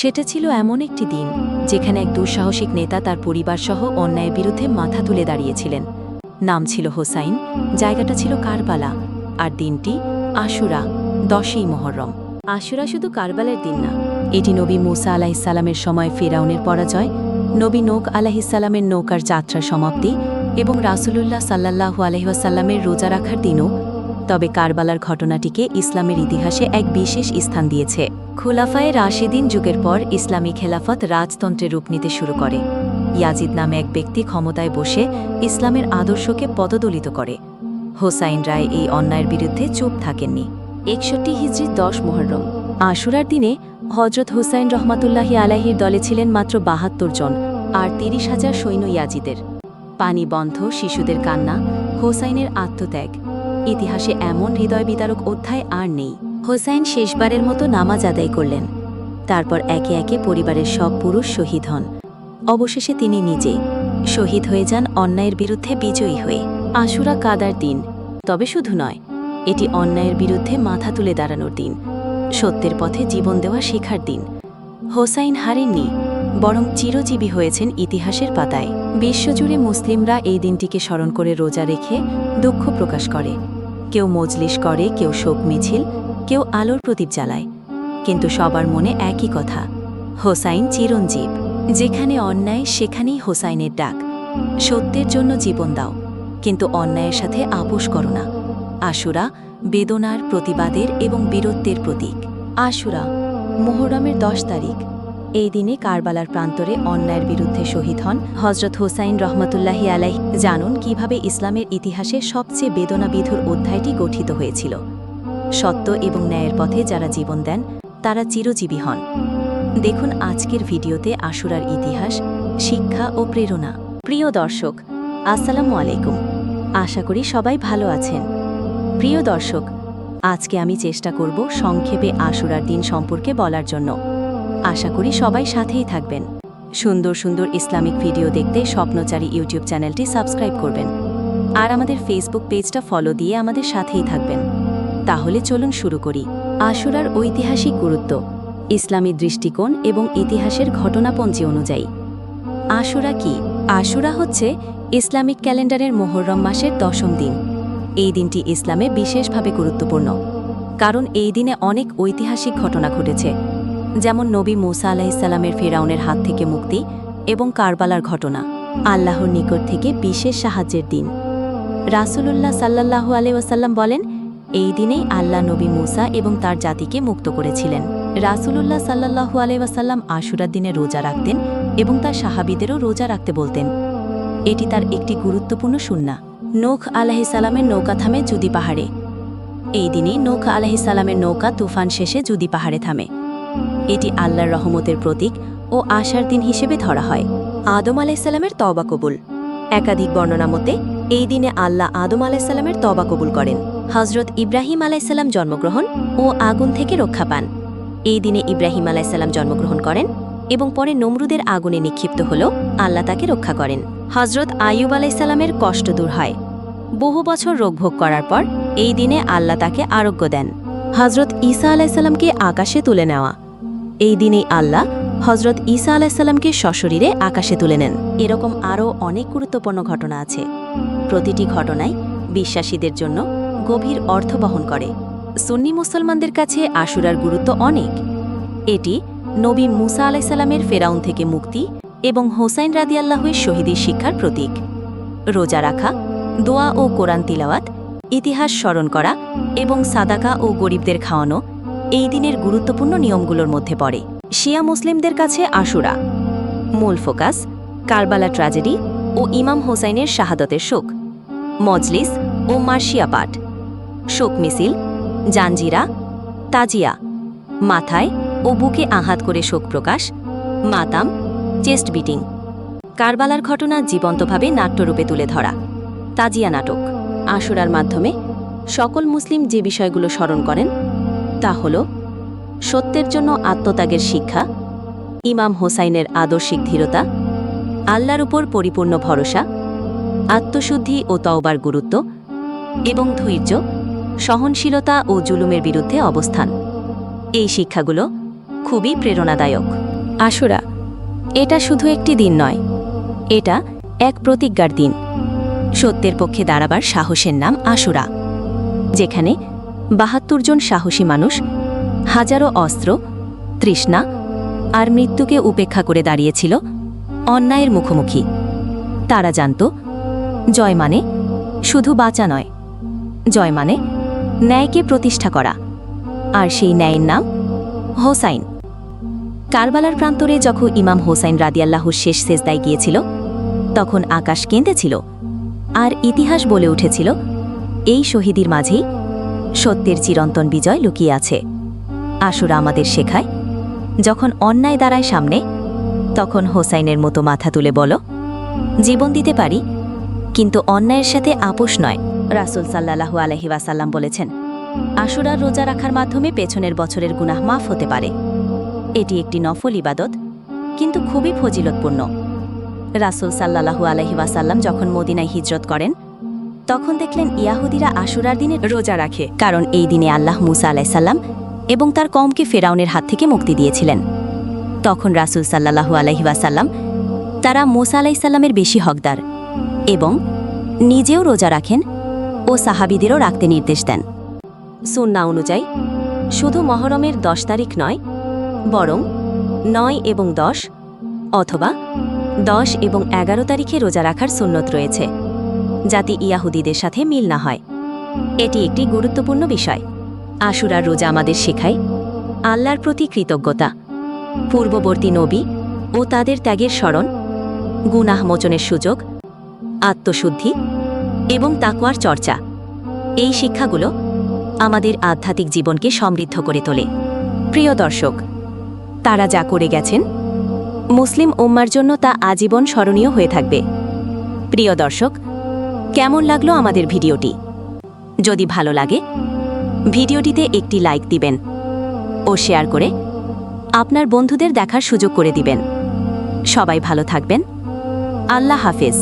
সেটা ছিল এমন একটি দিন, যেখানে এক দুঃসাহসিক নেতা তার পরিবারসহ অন্যায়ের বিরুদ্ধে মাথা তুলে দাঁড়িয়েছিলেন। নাম ছিল হোসাইন, জায়গাটা ছিল কারবালা, আর দিনটি আশুরা, দশই মহরম। আশুরা শুধু কারবালের দিন না, এটি নবী মুসা আলাহিসাল্লামের সময় ফেরাউনের পরাজয়, নবী নোক আলাহিসাল্লামের নৌকার যাত্রা সমাপ্তি এবং রাসূলুল্লাহ সাল্লাল্লাহু আলহিহাসাল্লামের রোজা রাখার দিনও তবে কারবালার ঘটনাটিকে ইসলামের ইতিহাসে এক বিশেষ স্থান দিয়েছে। খোলাফায়ে রাশেদিন যুগের পর ইসলামী খেলাফত রাজতন্ত্রের রূপ নিতে শুরু করে। ইয়াজিদ নামে এক ব্যক্তি ক্ষমতায় বসে ইসলামের আদর্শকে পদদলিত করে। হোসাইন রায় এই অন্যায়ের বিরুদ্ধে চুপ থাকেননি। একষট্টি হিজড়ি দশ মোহরম আশুরার দিনে হজরত হুসাইন রহমাতুল্লাহি আলাহির দলে ছিলেন মাত্র বাহাত্তর জন, আর তিরিশ হাজার সৈন্য ইয়াজিদের। পানি বন্ধ, শিশুদের কান্না, হোসাইনের আত্মত্যাগ। ইতিহাসে এমন হৃদয় বিদারক অধ্যায় আর নেই। হোসাইন শেষবারের মতো নামাজ আদায় করলেন। তারপর একে একে পরিবারের সব পুরুষ শহীদ হন। অবশেষে তিনি নিজে শহীদ হয়ে যান অন্যায়ের বিরুদ্ধে বিজয়ী হয়ে। আশুরা কাদার দিন। তবে শুধু নয়, এটি অন্যায়ের বিরুদ্ধে মাথা তুলে দাঁড়ানোর দিন। সত্যের পথে জীবন দেওয়া শেখার দিন। হোসাইন হারেননি, বরং চিরজীবী হয়েছেন ইতিহাসের পাতায়। বিশ্বজুড়ে মুসলিমরা এই দিনটিকে স্মরণ করে রোজা রেখে দুঃখ প্রকাশ করে। কেউ মজলিস করে, কেউ শোক মিছিল, কেউ আলোর প্রদীপ জ্বালায়। কিন্তু সবার মনে একই কথা, হোসাইন চিরঞ্জীব। যেখানে অন্যায়, সেখানেই হোসাইনের ডাক। সত্যের জন্য জীবন দাও, কিন্তু অন্যায়ের সাথে আপোষ করো না। আশুরা, বেদনার প্রতিবাদের এবং বীরত্বের প্রতীক। আশুরা, মোহরমের দশ তারিখ। এই দিনে কারবালার প্রান্তরে অন্যায়ের বিরুদ্ধে শহীদ হন হজরত হোসাইন রহমতুল্লাহি আলাইহ। জানুন কীভাবে ইসলামের ইতিহাসে সবচেয়ে বেদনাবিধুর অধ্যায়টি গঠিত হয়েছিল। সত্য এবং ন্যায়ের পথে যারা জীবন দেন, তারা চিরজীবী হন। দেখুন আজকের ভিডিওতে আশুরার ইতিহাস, শিক্ষা ও প্রেরণা। প্রিয় দর্শক, আসসালামু আলাইকুম। আশা করি সবাই ভালো আছেন। প্রিয় দর্শক, আজকে আমি চেষ্টা করব সংক্ষেপে আশুরার দিন সম্পর্কে বলার জন্য। আশা করি সবাই সাথেই থাকবেন। সুন্দর সুন্দর ইসলামিক ভিডিও দেখতে স্বপ্নচারী ইউটিউব চ্যানেলটি সাবস্ক্রাইব করবেন। আর আমাদের ফেসবুক পেজটা ফলো দিয়ে আমাদের সাথেই থাকবেন। তাহলে চলুন শুরু করি। আশুরার ঐতিহাসিক গুরুত্ব, ইসলামী দৃষ্টিকোণ এবং ইতিহাসের ঘটনাপঞ্জি অনুযায়ী। আশুরা কি? আশুরা হচ্ছে ইসলামিক ক্যালেন্ডারের মোহরম মাসের দশম দিন। এই দিনটি ইসলামে বিশেষভাবে গুরুত্বপূর্ণ। কারণ এই দিনে অনেক ঐতিহাসিক ঘটনা ঘটেছে। যেমন নবী মুসা আলাহিসাল্লামের ফেরাউনের হাত থেকে মুক্তি এবং কারবালার ঘটনা, আল্লাহর নিকট থেকে বিশেষ সাহায্যের দিন। রাসূলুল্লাহ সাল্লাল্লাহু আলাইহি ওয়াসাল্লাম বলেন, এই দিনেই আল্লাহ নবী মুসা এবং তার জাতিকে মুক্ত করেছিলেন। রাসূলুল্লাহ সাল্লাল্লাহু আলাইহি ওয়াসাল্লাম আশুরার দিনে রোজা রাখতেন এবং তার সাহাবিদেরও রোজা রাখতে বলতেন। এটি তার একটি গুরুত্বপূর্ণ সুন্না নোখ আলাহিসাল্লামের নৌকা থামে জুদি পাহাড়ে। এই দিনে নোখ আলাহিসাল্লামের নৌকা তুফান শেষে জুদি পাহাড়ে থামে। এটি আল্লাহর রহমতের প্রতীক ও আশার দিন হিসেবে ধরা হয়। আদম আলাইসাল্লামের তবা কবুল। একাধিক বর্ণনা মতে, এই দিনে আল্লাহ আদম আলাইসাল্লামের তবা কবুল করেন। হজরত ইব্রাহিম আলাইসাল্লাম জন্মগ্রহণ ও আগুন থেকে রক্ষা পান। এই দিনে ইব্রাহিম আলাইসাল্লাম জন্মগ্রহণ করেন এবং পরে নমরুদের আগুনে নিক্ষিপ্ত হল আল্লাহ তাকে রক্ষা করেন। হজরত আইয়ুব আলাইসাল্লামের কষ্ট দূর হয়। বহু বছর রোগভোগ করার পর এই দিনে আল্লাহ তাকে আরোগ্য দেন। হজরত ঈসা আলাইসাল্লামকে আকাশে তুলে নেওয়া। এই দিনেই আল্লাহ হজরত ঈসা আলাইসাল্লামকে সশরীরে আকাশে তুলে নেন। এরকম আরও অনেক গুরুত্বপূর্ণ ঘটনা আছে। প্রতিটি ঘটনায় বিশ্বাসীদের জন্য গভীর অর্থ বহন করে। সুন্নি মুসলমানদের কাছে আশুরার গুরুত্ব অনেক। এটি নবী মুসা আলাইসাল্লামের ফেরাউন থেকে মুক্তি এবং হোসাইন রাদিয়াল্লাহের শহীদের শিক্ষার প্রতীক। রোজা রাখা, দোয়া ও কোরআন তিলাওয়াত, ইতিহাস স্মরণ করা এবং সাদাকা ও গরিবদের খাওয়ানো এই দিনের গুরুত্বপূর্ণ নিয়মগুলোর মধ্যে পড়ে। শিয়া মুসলিমদের কাছে আশুরা। মূল ফোকাস, কারবালা ট্র্যাজেডি ও ইমাম হোসাইনের শাহাদতের শোক। মজলিস ও মার্শিয়া পাঠ। শোক মিছিল, জাঞ্জিরা, তাজিয়া। মাথায় ও বুকে আঘাত করে শোক প্রকাশ, মাতাম, চেস্ট বিটিং। কারবালার ঘটনা জীবন্তভাবে নাট্যরূপে তুলে ধরা। তাজিয়া নাটক, আশুরার মাধ্যমে সকল মুসলিম যে বিষয়গুলো স্মরণ করেন তা হল, সত্যের জন্য আত্মত্যাগের শিক্ষা, ইমাম হোসাইনের আদর্শিক ধীরতা, আল্লাহর উপর পরিপূর্ণ ভরসা, আত্মশুদ্ধি ও তওবার গুরুত্ব, এবং ধৈর্য, সহনশীলতা ও জুলুমের বিরুদ্ধে অবস্থান। এই শিক্ষাগুলো খুবই প্রেরণাদায়ক। আশুরা এটা শুধু একটি দিন নয়, এটা এক প্রতিজ্ঞার দিন। সত্যের পক্ষে দাঁড়াবার সাহসের নাম আশুরা যেখানে বাহাত্তর জন সাহসী মানুষ, হাজারো অস্ত্র, তৃষ্ণা আর মৃত্যুকে উপেক্ষা করে দাঁড়িয়েছিল অন্যায়ের মুখোমুখি। তারা জানত, জয় মানে শুধু বাঁচা নয়, জয় মানে ন্যায়কে প্রতিষ্ঠা করা। আর সেই ন্যায়ের নাম হোসাইন। কারবালার প্রান্তরে যখন ইমাম হোসাইন রাদিয়াল্লাহুর শেষ সেজদায় গিয়েছিল, তখন আকাশ কেঁদেছিল আর ইতিহাস বলে উঠেছিল, এই শহীদির মাঝেই সত্যের চিরন্তন বিজয় লুকিয়ে আছে। আশুরা আমাদের শেখায়, যখন অন্যায় দাঁড়ায় সামনে, তখন হোসাইনের মতো মাথা তুলে বলো, জীবন দিতে পারি, কিন্তু অন্যায়ের সাথে আপোষ নয়, রাসুল সাল্লাহু আলহি ওয়াসাল্লাম বলেছেন। আশুরার রোজা রাখার মাধ্যমে পেছনের বছরের গুনাহ মাফ হতে পারে। এটি একটি নফল ইবাদত, কিন্তু খুবই ফজিলতপূর্ণ। রাসুল সাল্লাহু আলহি ওয়াসাল্লাম যখন মদিনায় হিজরত করেন তখন দেখলেন ইয়াহুদিরা আশুরার দিনে রোজা রাখে, কারণ এই দিনে আল্লাহ মুসা আলাইসাল্লাম এবং তার কমকে ফেরাউনের হাত থেকে মুক্তি দিয়েছিলেন। তখন রাসুল সাল্লাহু আলহি ওয়াসাল্লাম তারা মুসা আলাইসাল্লামের বেশি হকদার এবং নিজেও রোজা রাখেন ও সাহাবিদেরও রাখতে নির্দেশ দেন। সুন্না অনুযায়ী, শুধু মহরমের দশ তারিখ নয়, বরং নয় এবং দশ অথবা দশ এবং এগারো তারিখে রোজা রাখার সুন্নত রয়েছে। যাতে ইয়াহুদিদের সাথে মিল না হয়। এটি একটি গুরুত্বপূর্ণ বিষয়। আশুরার রোজা আমাদের শেখায় আল্লাহর প্রতি কৃতজ্ঞতা। পূর্ববর্তী নবী ও তাদের ত্যাগের স্মরণ, গুনাহ মোচনের সুযোগ, আত্মশুদ্ধি এবং তাকওয়ার চর্চা। এই শিক্ষাগুলো আমাদের আধ্যাত্মিক জীবনকে সমৃদ্ধ করে তোলে। প্রিয় দর্শক, তারা যা করে গেছেন, মুসলিম উম্মার জন্য তা আজীবন স্মরণীয় হয়ে থাকবে। প্রিয় দর্শক কেমন লাগল আমাদের ভিডিওটি? যদি ভালো লাগে, ভিডিওটিতে একটি লাইক দিবেন ও শেয়ার করে আপনার বন্ধুদের দেখার সুযোগ করে দিবেন। সবাই ভালো থাকবেন। আল্লাহ হাফেজ।